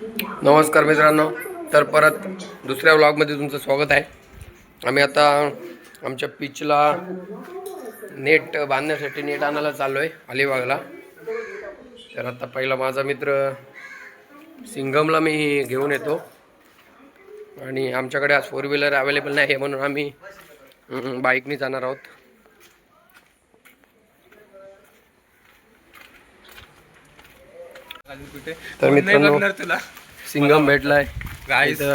नमस्कार मित्रांनो. तर परत दुसऱ्या व्लॉगमध्ये तुमचं स्वागत आहे. आम्ही आता आमच्या पिचला नेट बांधण्यासाठी नेट आणायला चाललो आहे अलिबागला. तर आता पहिला माझा मित्र सिंगमला मी घेऊन येतो. आणि आमच्याकडे आज फोर व्हीलर अवेलेबल नाही आहे म्हणून आम्ही बाईकने जाणार आहोत. तर मित्रांनो सिंगम भेटलाय. इथं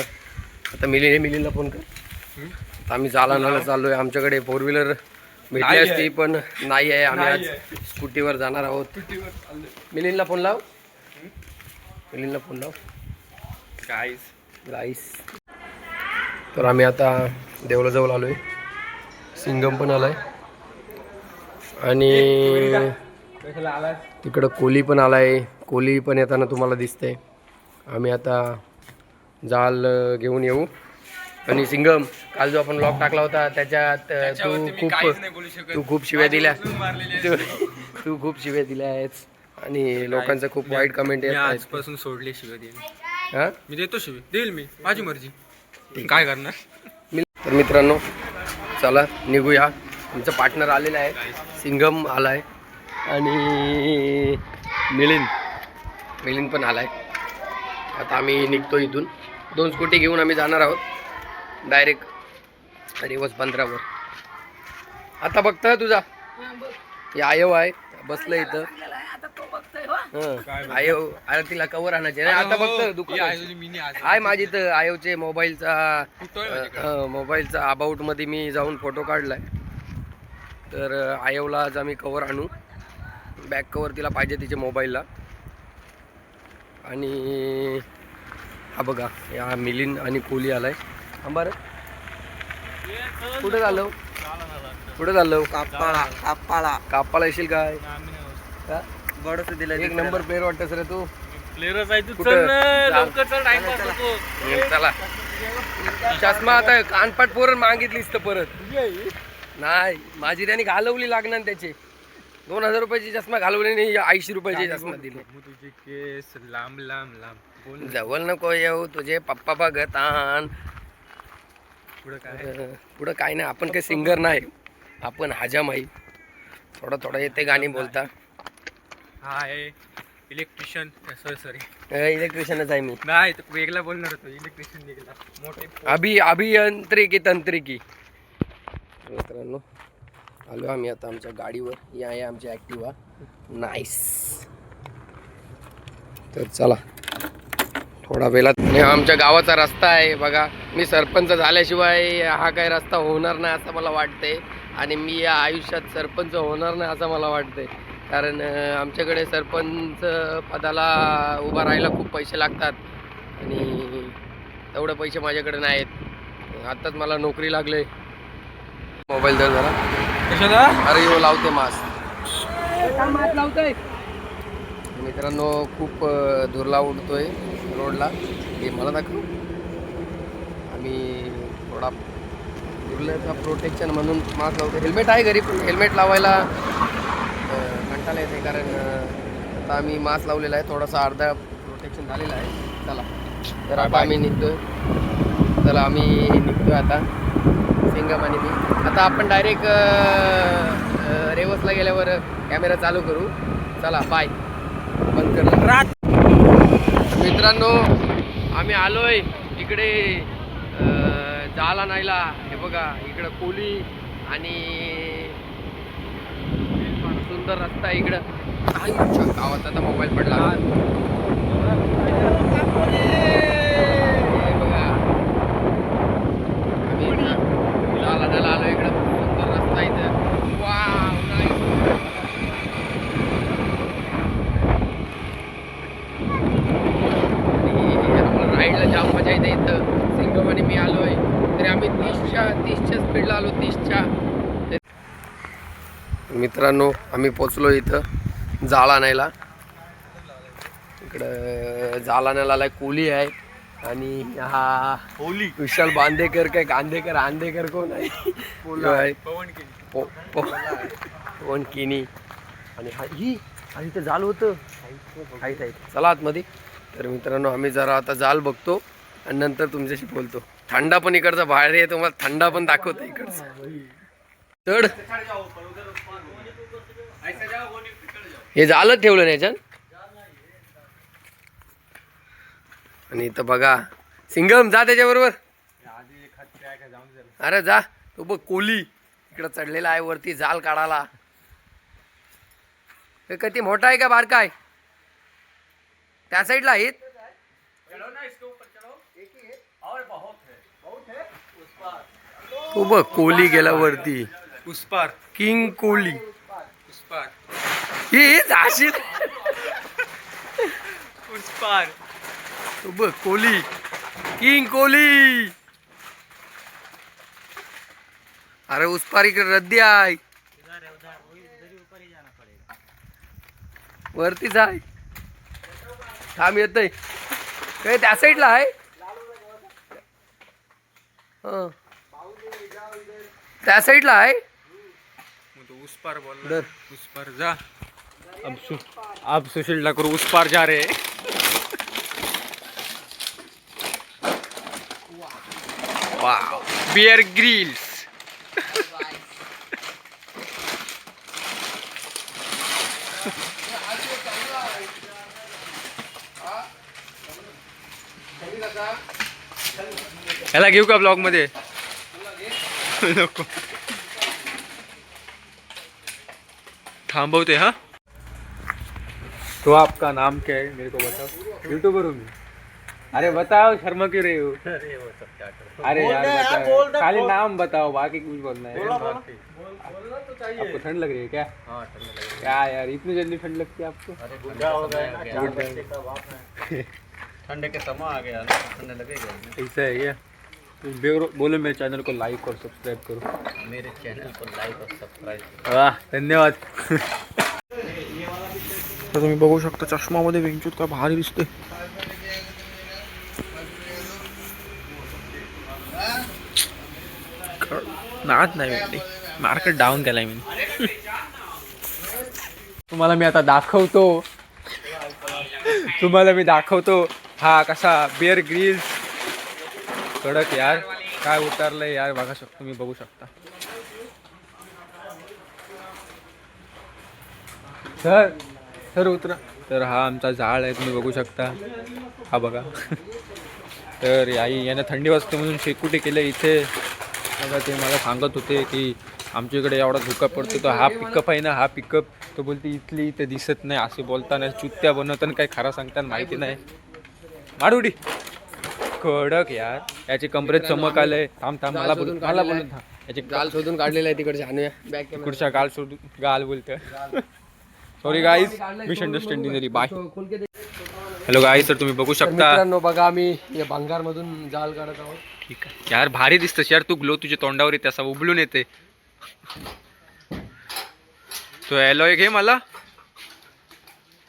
आता मिली मिलीला फोन कर. आम्ही जालनाला चाललोय. आमच्याकडे फोर व्हीलर भेटली असती पण नाही आहे. आम्ही आज स्कूटीवर जाणार आहोत. मिलिंदला फोन लाव. मिलिंदला फोन लाव. गाईस गाईस तर आम्ही आता देवलाजवळ आलोय. सिंगम पण आलाय. आणि तिकडं कोली पण आलाय. कोली पण येताना तुम्हाला दिसते आम्ही आता जाल घेऊन येऊ. आणि सिंगम काल जो आपण लॉक टाकला होता त्याच्यात तू खूप. तू खूप शिव्या दिल्या. तू खूप शिव्या दिल्या आहेस. आणि लोकांचं खूप वाईट कमेंट येत आजपासून सोडले शिवाय देईल हा? मी देतो शिवी देईल मी. माझी मर्जी. काय करणार? मी- तर मित्रांनो चला निघूया. आमचं पार्टनर आलेलं आहे. सिंगम आलाय. आणि मिलिंद. मिलिंद पण आलाय. आता आम्ही निघतो इथून. दोन स्कूटी घेऊन आम्ही जाणार आहोत. डायरेक्ट रिवर्स पंधरावर आता बघता तुझा. हे आयव आहे. बसलं इथं. आयव अरे तिला कवर आणायचे. नाही आता बघतं दुकान आहे माझी तर आयोचे मोबाईलचा अ, मोबाईलचा अबाउटमध्ये मी जाऊन फोटो काढलाय. तर आयोला आज आम्ही कवर आणू. बॅक कवर तिला पाहिजे तिच्या मोबाईलला. आणि हा बघा या मिलिंद आणि कोहली आलाय. बरं कुठं झालं? कुठं झालं? कापाळा कापाळा. कापाला येशील काय? बडस दिला एक नंबर प्लेअर वाटतस रे तू. प्लेअरच आहे तू चला चष्मा आता कानपाट पोरण मागितलीस तर परत. नाही माझी त्याने घालवली लागणार त्याचे. दोन हजार रुपयाची चष्मा घालवली नाही ऐंशी रुपयाची चष्मा दिली. तुझे केस लांब लांब लांब. जवळ नको येऊ तुझे पप्पा बघत आण पुढं काय? पुढं काय नाही आपण काही सिंगर नाही. आपण हजामाई. थोडं थोडं येते गाणी बोलता. हा आहे इलेक्ट्रिशियन सॉरी सॉरी. इलेक्ट्रिशियनच आहे मी. नाही तो वेगळा बोलणार होतो इलेक्ट्रिशियन निघाला. मोठे अभि अभियांत्रिकी तंत्रिकी. मित्रांनो आलो आम्ही आता आमच्या गाडीवर. ही आहे आमची ॲक्टिवा नाईस तर चला. थोडा वेळात. हा आमच्या गावाचा रस्ता आहे. बघा मी सरपंच झाल्याशिवाय हा काही रस्ता होणार नाही असं मला वाटते आणि मी या आयुष्यात सरपंच होणार नाही असं मला वाटते कारण आमच्याकडे सरपंच पदाला उभा राहायला खूप पैसे लागतात. आणि तेवढे पैसे माझ्याकडे नाहीत. आत्ताच मला नोकरी लागले मोबाईल दर जरा. कशाला? अरे यो लावते मास्क. लावतोय. मित्रांनो खूप धुरला उडतोय रोडला. हे मला दाखव. आम्ही थोडा धुरल्याचा प्रोटेक्शन म्हणून मास्क लावतो हेल्मेट आहे घरी पण हेल्मेट लावायला कंटाळा येते कारण आता आम्ही मास्क लावलेला आहे. थोडासा अर्धा प्रोटेक्शन झालेला आहे. चला. तर आता आम्ही निघतोय. चला आम्ही निघतोय आता. सिंगम आणि मी आता आपण डायरेक्ट रेवसला गेल्यावर कॅमेरा चालू करू. चला बाय बंद कर. रात. मित्रांनो आम्ही आलोय इकडे जाला नाहीला हे बघा इकडं कोली आणि सुंदर रस्ता इकडं. काय गावात आता मोबाईल पडला हे बघा आम्ही इथं जाला नाला आलो इकडं सुंदर रस्ता इथं वाव nice. आणि आम्हाला राईडला जाम मजा येते इथं. सिंगम आणि मी आलोय. तरी आम्ही तीसच्या तीसच्या स्पीडला आलो तीसच्या. मित्रांनो आम्ही पोचलो इथं जाळ आणायला इकडं जाळ आणायला आलाय कोली आहे. आणि हा होली विशाल बांदेकर काय गांधेकर आंदेकर कोण आहे? आहे. पवन केली किनी आणि हा ही आणि इथं झालं होतं. चला आतमध्ये. तर मित्रांनो आम्ही जरा आता जाल बघतो आणि नंतर तुमच्याशी बोलतो. थंडा पण इकडचा बाहेर आहे तुम्हाला थंडा पण दाखवतो इकडचा. चढ. हे झालं ठेवलं ना याच्यात आणि इथं बघा सिंगम जा त्याच्याबरोबर. अरे जा तो बघ कोली. इकडं चढलेला आहे वरती जाल काढायला. कधी मोठा आहे का बारका आहे? त्या साईडला आहेत. तो बघ कोहली गेला वरती पुष्पार किंग कोहली. पुष्पार हे जाशील? पुष्पार तो बघ कोहली. किंग कोहली. अरे उस पार इकडे रद्दी आहे. वरती जाय थांब येतय काय त्या साईडला आहे? हं. त्या साईडला आहे? उस पार बोल डर. उस पार जा. अब सु अब सुशील ठाकुर उस पार जा रहे वाव बियर ग्रिल्स. ह्याला घेऊ का ब्लॉग मध्ये? नको थांबवते हा? तो आपका नाम क्या है? मेरे को बताओ। यूट्यूबर हूँ मैं। अरे बताओ शर्मा क्यों रहे हो? अरे यार बताओ। खाली नाम बताओ बाकी कुछ बोलना है। आपको ठंड लग रही है क्या? क्या यार इतनी जल्दी ठंड लगती है आपको? ठंडे के समय आ गया ना ठंड लगेगा ऐसा है क्या? तो बोलो मेरे चैनल को लाइक और सब्सक्राइब करो। मेरे चैनल को लाइक और सब्सक्राइब वाह धन्यवाद। तर तुम्ही बघू शकता चष्मामध्ये वेंचूत काय भारी दिसते नाच नाही भेटली मार्केट डाऊन केलाय मी. तुम्हाला मी आता दाखवतो. तुम्हाला मी दाखवतो. हा कसा? बिअर ग्रीज कडक यार. काय उतरलंय यार बघा शकतो तुम्ही बघू शकता. सर सर उतरा. तर हा आमचा झाड आहे तुम्ही बघू शकता. हा बघा. तर आई यांना थंडी वाजते म्हणून शेकुटी केले इथे. बघा ते मला सांगत होते की आमच्या इकडे एवढा धुका पडतो तर हा पिकअप आहे ना हा पिकअप तो बोलते इथली इथे दिसत नाही असे बोलताना चुत्त्या बनवताना काही खरा सांगताना माहिती नाही. माडुडी कडक यार. याची कमरेत चमक आलंय. थांब थांब मला बोल शोधून मला बोलून थांब. याची गाल शोधून काढलेला आहे तिकडच्या आणूया बॅक इकडच्या गाल सोडून गाल बोलतोय. सॉरी गाईज मिसअंडरस्टँडिंग झाली बाय हॅलो गाईज तर तुम्ही बघू शकता. मित्रांनो बघा आम्ही या भंगार मधून जाल काढत आहोत. ठीक आहे यार भारी दिसतं यार. तू ग्लो तुझ्या तोंडावर येते असा उबलून येते. तो एलोय घे मला.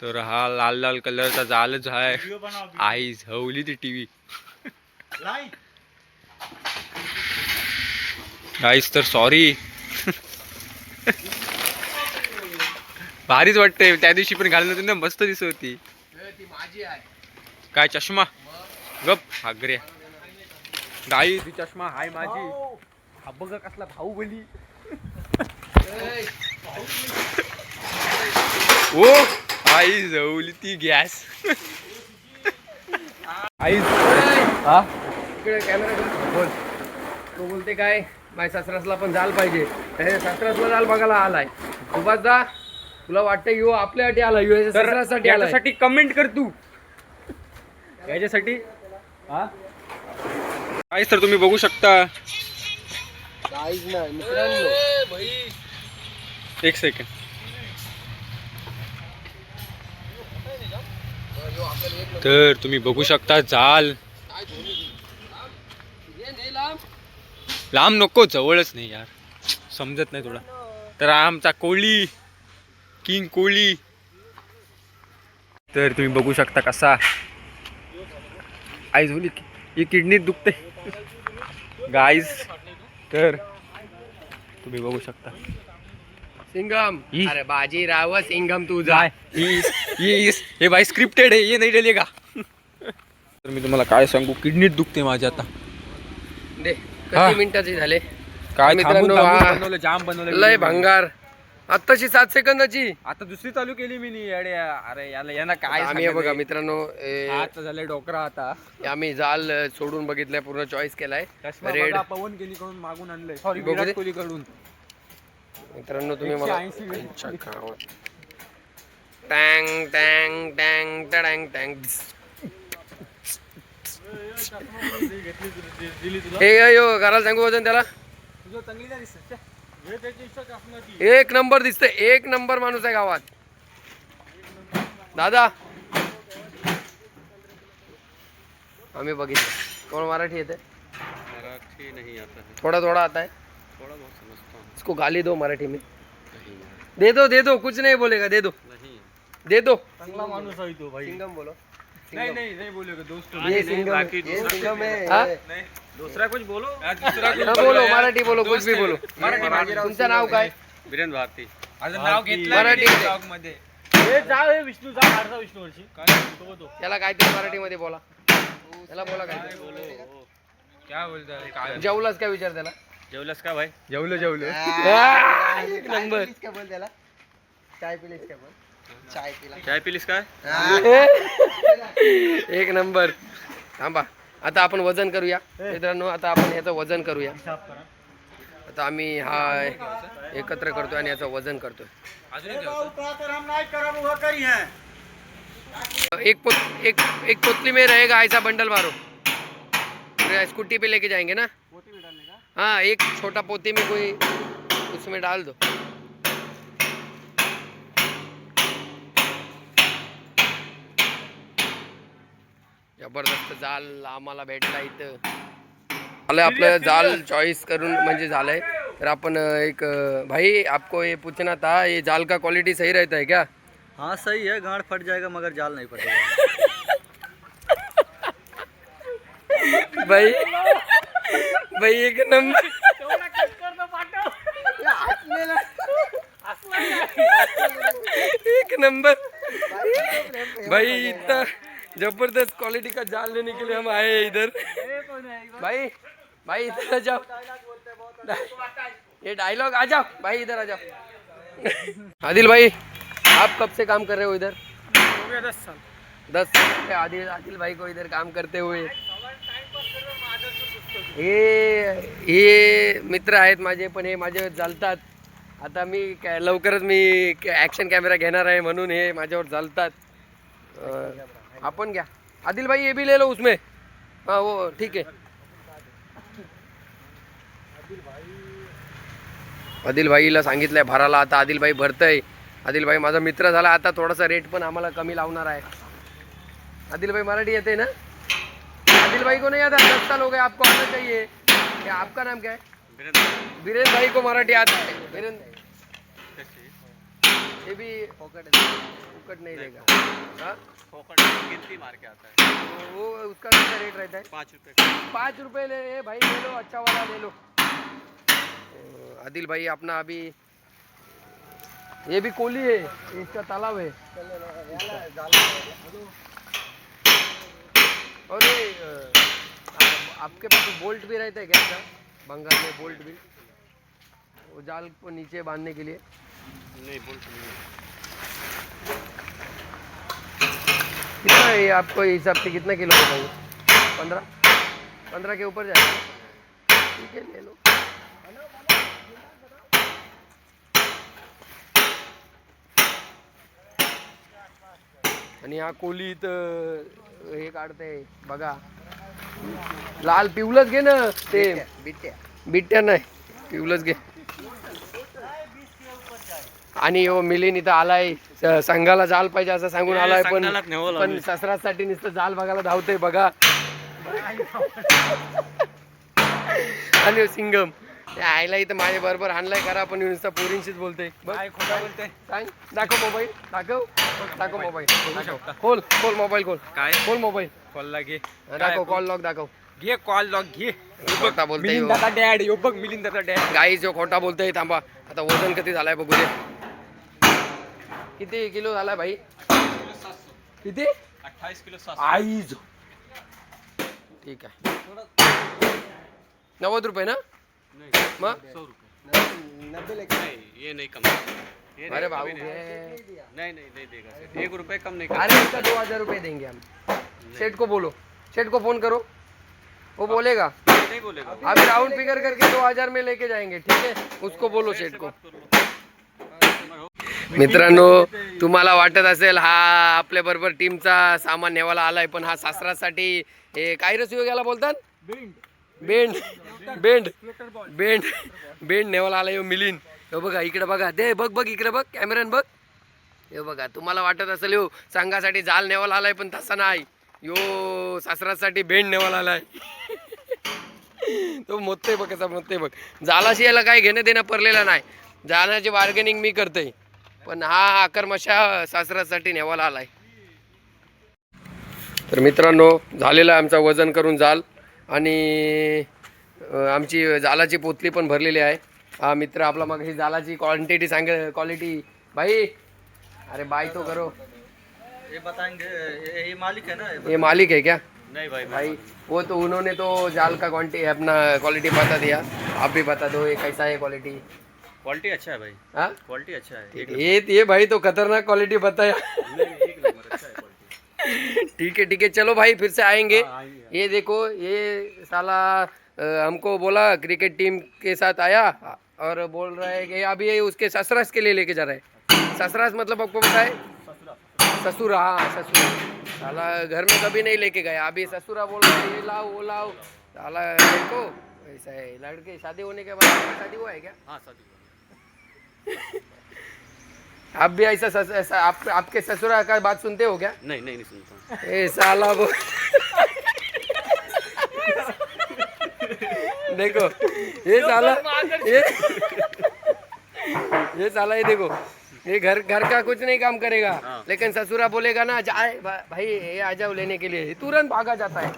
तर हा लाल लाल कलरचा जालच आहे आई झवली ती टीव्ही. गाईस तर सॉरी भारीच वाटतंय. त्या दिवशी पण घालून होती ना मस्त दिसत होती. ती माझी आहे काय चष्मा? गप. हागऱ्या गाई ती चष्मा. हाय माझी. हा बघ कसला भाऊ बली. ओ! आई जवली ती गॅस आई हा इकडे कॅमेरा बोल. तो बोलते काय? माझ्या सासरासला पण जाल पाहिजे. त्याने सासरासला जाल बघायला आलाय. सुभाष दा तुला वाटतं यो आपल्यासाठी आला यो सासऱ्यासाठी आलाय. याच्यासाठी कमेंट कर तू. याच्यासाठी? हा? काहीच तर तुम्ही बघू शकता. काहीच नाही मित्रांनो. एक सेकंड तर तुम्ही बघू शकता जाल. लांब नको जवळच नाही यार. समजत नाही थोडा. तर हा आमचा कोळी किंग कोळी. तर तुम्ही बघू शकता कसा आई झोली. ही किडनीत दुखते. गाईज तर तुम्ही बघू शकता. सिंगम. अरे बाजी राव सिंगम तू जाय ये ये ये भाई स्क्रिप्टेड है ये नहीं डलेगा तर मी तुम्हाला काय सांगू किडनीत दुखते माझी आता दे हा. किती मिनिटाची झाले काय मित्रांनो, थांबून थांबून हा. बनवलं जाम बनवलं लय. भंगार आत्ताशी सात सेकंदाची आता दुसरी चालू केली मी नी अरे अरे याला यांना काय आम्ही हे बघा सांगायचं? मित्रांनो ए, आता झालंय डोकरा आता आम्ही जाल अ, सोडून बघितलंय पूर्ण चॉईस केलाय चष्मा रेड बघा, पवन केली कडून मागून आणलंय सॉरी बघू दे. विराट कोहली कडून मित्रांनो तुम्ही मला. अच्छा. टँग टँग टँग टँग टँग हे यो, यो घराला सांगू वजन त्याला. एक नंबर दिसतंय एक नंबर माणूस आहे गावात. दादा. आम्ही बघितलं. कोण मराठी येते मराठी नहीं आता. है थोड़ा थोड़ा आता है थोड़ा बहुत समझता हूँ इसको गाली दो मराठी में. दे दो दे दो कुछ नहीं बोलेगा दे दो. नहीं दे दो। चांगला माणूस आहे तो भाई. सिंगम बोलो. नाही नाही नाही बोलेगा दोस्त ये सिंगम है, ये सिंगम है? हाँ? दूसरा कुछ बोलो? दुसरा हाँ, बोलो मराठी बोलो कुछ भी बोलो. मराठी. तुमचं नाव काय? वीरेंद्र भारती. माझं नाव घेतलं मराठी. विष्णू जा भारता विष्णू वर्षी त्याला काहीतरी मराठीमध्ये बोला. त्याला बोला काय काय काय जेवलास काय विचार त्याला? जेवलस का भाई? जेवलं जेवलं. आ, एक नंबर. चाय पिलीस काय? एक नंबर. थांबा. आता आपण वजन करूया. मित्रांनो आता आपण ह्याचं वजन करूया. आता आम्ही हा एकत्र करतोय आणि याचं वजन करतोय. अजून एक पोत एक एक पोतली में रहेगा ऐसा बंडल मारो. स्कूटी पे लेके जाएंगे ना? हाँ एक छोटा पोती में कोई उसमें डाल दो. ज़बरदस्त जाल आम्हाला भेटला इथं आलं आपलं जाल चॉईस करून म्हणजे झालंय. तर आपण अं, एक भाई आपको ये पूछना था ये जाल का क्वालिटी सही रहता है क्या? हाँ सही है गांड फट जाएगा मगर जाल नहीं फटेगा। भाई भाई एक नंबर। एक नंबर। भाई इतना जबरदस्त क्वालिटी का जाल लेने के लिए हम आए हैं इधर। भाई भाई इधर आ जाओ। ये डायलॉग आ जाओ। भाई इधर आ जाओ। आदिल भाई आप कब से काम कर रहे हो इधर? दस साल। दस साल से आदिल आदिल भाई को इधर काम करते हुए। हे हे मित्र आहेत माझे पण हे माझे चालतात आता मी लवकरच मी ॲक्शन कॅमेरा घेणार आहे म्हणून हे माझ्यावर चालतात अं, आपण घ्या. आदिल भाई ये भी ले लो उसमें. हाँ वो ठीक है आदिल भाईला सांगितलंय भराला आता. आदिल भाई भरतय. आदिल भाई माझा मित्र झाला. आता थोडासा रेट पण आम्हाला कमी लावणार आहे. आदिल भाई मराठी येते ना? आदिल भाई को नहीं आता. दस साल हो गए. आपको आना चाहिए. क्या आपका नाम क्या है? वीरेंद्र भाई। को मराठी आता है. ये भी फोकट फोकट नहीं देगा हाँ? फोकट गिनती मार के आता है। तो वो उसका कितना रेट रहता है? पाँच रुपए। का पाँच रुपए ले ए भाई ले लो अच्छा वाला ले लो। आदिल भाई अपना अभी ये भी कोली है इसका तालाब है। और ये आपके पास बोल्ट भी रहता है क्या? बंगाल में बोल्ट भी। वो जाल को नीचे बांधने के लिए। नहीं बोल नहीं। कितना है ये आपको हिसाब से कितना किलो का चाहिए पंद्रह? पंद्रह के ऊपर जाएगा। ठीक है ले लो। आणि हा कोली इथं हे काढते बघा. लाल पिवलंच घे ना ते. बिट्ट्या नाही पिवलंच घे. आणि हो मिलिन इथं आलाय. संघाला जाल पाहिजे असं सांगून आलाय पण पण ससरासाठी नुसतं जाल बघायला धावतोय बघा. आणि सिंगम. आईला इथं माझ्या बरोबर आणलाय करा पण नुसतं पोरींशीच बोलते सांग. दाखव मोबाईल. दाखव. दाखव मोबाईल. खोल खोल मोबाईल खोल. काय? खोल मोबाईल. कॉलला घे. दाखव कॉल लॉग दाखव. घे कॉल लॉग घे. खोटा. मिलिंदाचा डॅड यो बघ मिलिंदाचा डॅड गाई जो खोटा बोलतोय थांबा. आता वजन किती झालाय बघू दे. किती किलो झालाय भाई किती अट्ठाईस किलो आईज ठीक आहे नव्वद रुपये ना मग सौ रुपये नहीं ये नहीं कम ये अरे भाऊ नहीं। नहीं नहीं देगा सेठ एक रुपए कम नहीं अरे इसका दो हज़ार रुपये देंगे हम सेठ को बोलो सेठ को फ़ोन करो वो बोलेगा नहीं बोलेगा अभी राउंड फिगर करके दो हज़ार में लेके जाएँगे ठीक है उसको बोलो सेठ को मित्रांनो तुम्हाला वाटत असेल हा आपल्या बरोबर टीमचा सामान नेवायला आलाय पण हा सासरासाठी हे काय रस बोलतात? बेंड. बेंड. बेंड. बेंड नेवायला आलाय हो मिलिन हो बघा इकडे बघा. दे बघ बघ इकडे बघ कॅमेरान बघ. हे बघा तुम्हाला वाटत असेल हो संघासाठी जाल नेवायला आलाय पण तसा नाही. यो सासरासाठी बेंड नेवाला आलाय. तो मोते बघ कसा मोते बघ. जालाशी याला काय घेणं देणं पडलेलं नाही. जाण्याची बार्गेनिंग मी करते पण हा आकर्मशा सासऱ्यासाठी नेवायला आलाय. तर मित्रांनो झालेलं आमचा वजन करून जाल. आणि आमची जालाची पोतली पण भरलेली आहे. हा मित्र आपला मग ही जालाची क्वांटिटी सांग क्वालिटी भाई अरे बाय तो करो. ये बताएंगे ये, ये मालिक है ना? ये ये मालिक है क्या? नहीं भाई भाई वो तो उन्होंने तो जाल का क्वांटिटी अपना क्वालिटी बता दिया. आप भी बता दो ये कैसा है क्वालिटी क्वालिटी अच्छा है भाई। हाँ? क्वालिटी अच्छा है ये ये भाई तो खतरनाक क्वालिटी बताया। अच्छा है ठीक है ठीक है चलो भाई फिर से आएँगे। हाँ, ये देखो ये साला हमको बोला क्रिकेट टीम के साथ आया और बोल रहा है कि अभी ये उसके ससुरास के लिए लेके जा रहा है। ससुरास मतलब आपको पता है ससुरा हाँ ससुरा। साला घर में कभी नहीं लेके गया। अभी ससुरा बोल रहा है ये लाओ वो लाओ। साला देखो ऐसा है लड़के शादी होने के बाद शादी हुआ है क्या? हाँ शादी हुआ। आप भी ऐसा सस, ऐसा आप आपके ससुरा का बात सुनते हो क्या? नहीं नहीं नहीं सुनता। ए साला वो। देखो ये साला ये ये साला ये देखो ये घर घर का कुछ नहीं काम करेगा हाँ। लेकिन ससुरा बोलेगा ना जाए भा- भाई ये आ जाओ लेने के लिए। तुरंत भागा जाता है।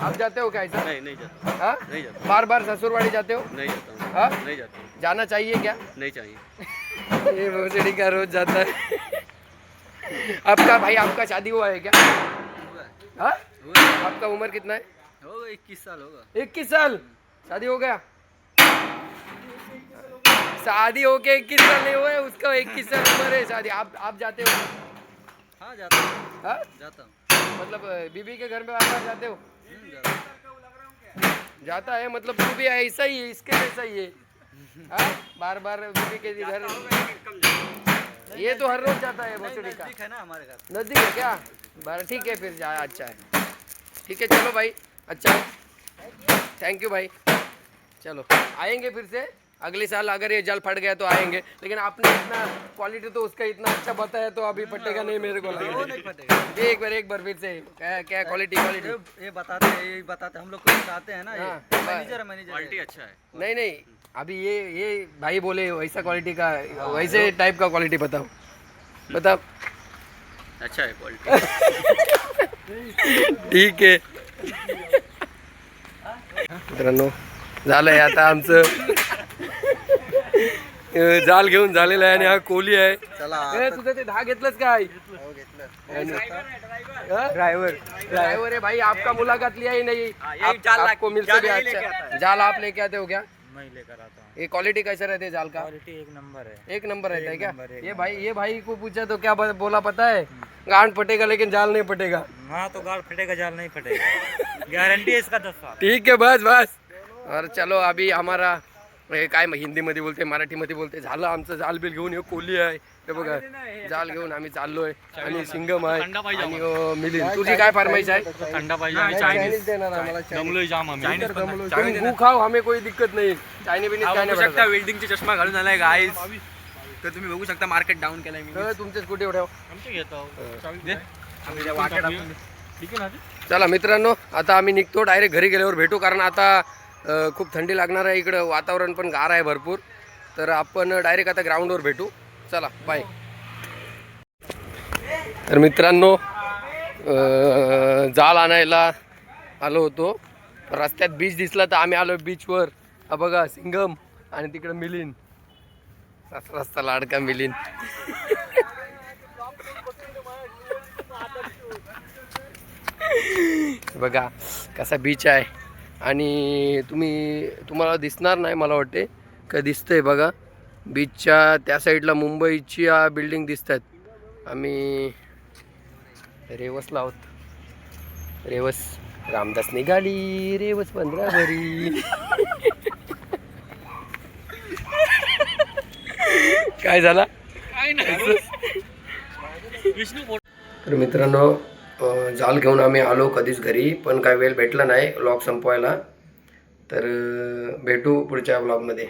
आप जाते हो क्या ऐसा? नहीं नहीं जाता। हाँ? नहीं जाता। बार बार ससुरवाड़ी जाते हो? नहीं जाता हूँ। हाँ? नहीं जाता। जाना चाहिए क्या? नहीं चाहिए। ये भोसड़ी का रोज जाता है। आपका भाई आपका शादी हुआ है क्या? हाँ? आपका उम्र कितना है? होगा इक्कीस साल होगा। इक्कीस साल। शादी हो गया? शादी हो के इक्कीस साल नहीं हुआ है उसका इक्कीस साल उम्र है शादी। आप आप जाते हो? हाँ जाता हूँ। हाँ? जाता हूँ। मतलब बीबी के घर में बार जाते हो? जाता है मतलब तू भी ऐसा ही है इसके जैसा ही है। हाँ? बार बार बीबी के घर ये तो हर रोज जाता है भोसड़ी का नज़दीक है ना हमारे घर। नज़दीक है क्या? बार ठीक है फिर जाया अच्छा है। ठीक है चलो भाई अच्छा थैंक यू भाई। चलो आएँगे फिर से। अगले साल अगर ये जल फट गया तो आएँगे। लेकिन आपने इतना क्वालिटी तो उसका इतना अच्छा बताया तो अभी फटेगा नहीं मेरे को लग नहीं फटेगा। एक बार एक बार फिर से। क्या क्या क्वालिटी क्वालिटी ये बताते हैं ये बताते हैं। हम लोग को बताते हैं ना हाँ, मैनेजर मैनेजर क्वालिटी अच्छा है। नहीं नहीं अभी ये ये भाई बोले वैसा क्वालिटी का वैसे टाइप का क्वालिटी बताओ। बताओ। अच्छा है क्वालिटी ठीक आहे मित्रांनो झालंय आता आमचं। जाल घेऊन झालेलं आहे आणि हा कोली आहे. चला ए, तुझं ते दहा घेतलंच काय? हो घेतलं. ड्राइवर ड्राइवर है? भाई आपका मुलाकात लिया ही नहीं. हाँ, आप, जाल आपको मिलते जाल भी अच्छा जाल आप लेके आते हो क्या? मैं लेकर आता हूँ। ये क्वालिटी कैसे रहते हैं जाल का? क्वालिटी एक नंबर है। एक नंबर रहता है क्या? ये भाई ये भाई को पूछा तो क्या ब- बोला पता है? गांड फटेगा लेकिन जाल नहीं फटेगा। हाँ तो गाल फटेगा जाल नहीं फटेगा। गारंटी है इसका दस साल। ठीक है बस बस। और चलो अभी हमारा काय म- हिंदीमध्ये बोलते मराठीमध्ये बोलते? झालं आमचं जाल बिल घेऊन हे कोली आहे. हे बघा जाल घेऊन आम्ही चाललोय. आणि सिंगम आहे आणि मिलिंद. तुझी काय फरमाईश आहे. तुम्ही गु खाओ हमें कोई दिक्कत नाही. चायनी बिनीज काय नाही शकता. वेल्डिंगचे चष्मा घालून आलाय गाईज तर तुम्ही बघू शकता मार्केट डाऊन केलाय मी. तर तुमचे स्कूटी वाट्या टाकून चला मित्रांनो आता आम्ही निघतो डायरेक्ट घरी गेल्यावर भेटू कारण आता खूप थंडी लागणार आहे इकडं वातावरण पण गार आहे भरपूर. तर आपण डायरेक्ट आता ग्राउंडवर भेटू. चला बाय तर मित्रांनो जाल आणायला आलो होतो. रस्त्यात बीच दिसला तर आम्ही आलो बीचवर हा बघा सिंगम आणि तिकडं मिलिन रस्ता रस्ता लाडका मिलिन बघा कसा बीच आहे. आणि तुम्ही तुम्हाला दिसणार नाही मला वाटते. का दिसतंय बघा. बीचच्या त्या साईडला मुंबईच्या बिल्डिंग दिसत आहेत आम्ही रेवसला आहोत. रेवस रामदास निघाली. रेवस पंधरा भरी काय झाला? तर मित्रांनो जाल घेऊन आम्ही आलो कधीच घरी पण काय वेळ भेटला नाही ब्लॉग संपवायला. तर भेटू पुढच्या ब्लॉगमध्ये